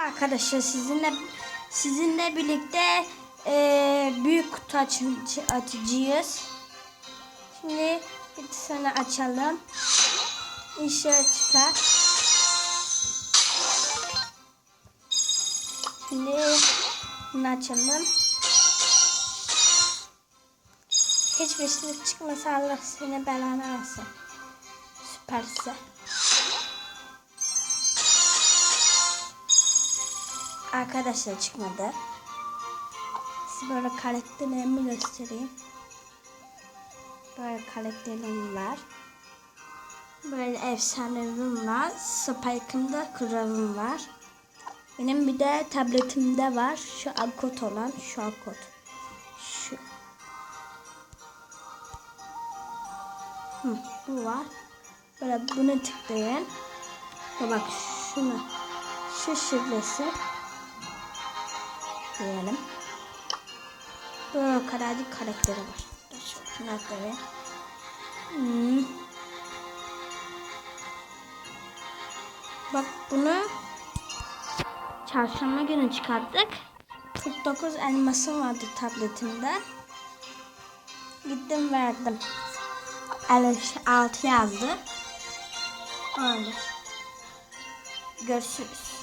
Arkadaşlar sizinle sizinle birlikte eee, büyük kutu aç, açacağız. Şimdi bir tane açalım. İşe çıkar. Şimdi bunu açalım. Hiçbir şey çıkmasa Allah seni belanı versin. Süperse. Arkadaşlar çıkmadı. Size böyle karakterlerimi göstereyim. Böyle karakterim var. Böyle efsanevim var. Spike'ımda kralım var. Benim bir de tabletimde var. Şu akot olan. Şu akot. Şu. Hı, bu var. Böyle bunu tıklayın. Bak şunu. Şu şifresi. Diyelim. Böyle kadarcık karakteri var. Atlayayım. Hmm. Bak bunu çarşamba günü çıkarttık. 49 elmasım vardı tabletimde. Gittim verdim. 56 yazdı. Öyle. Görüşürüz.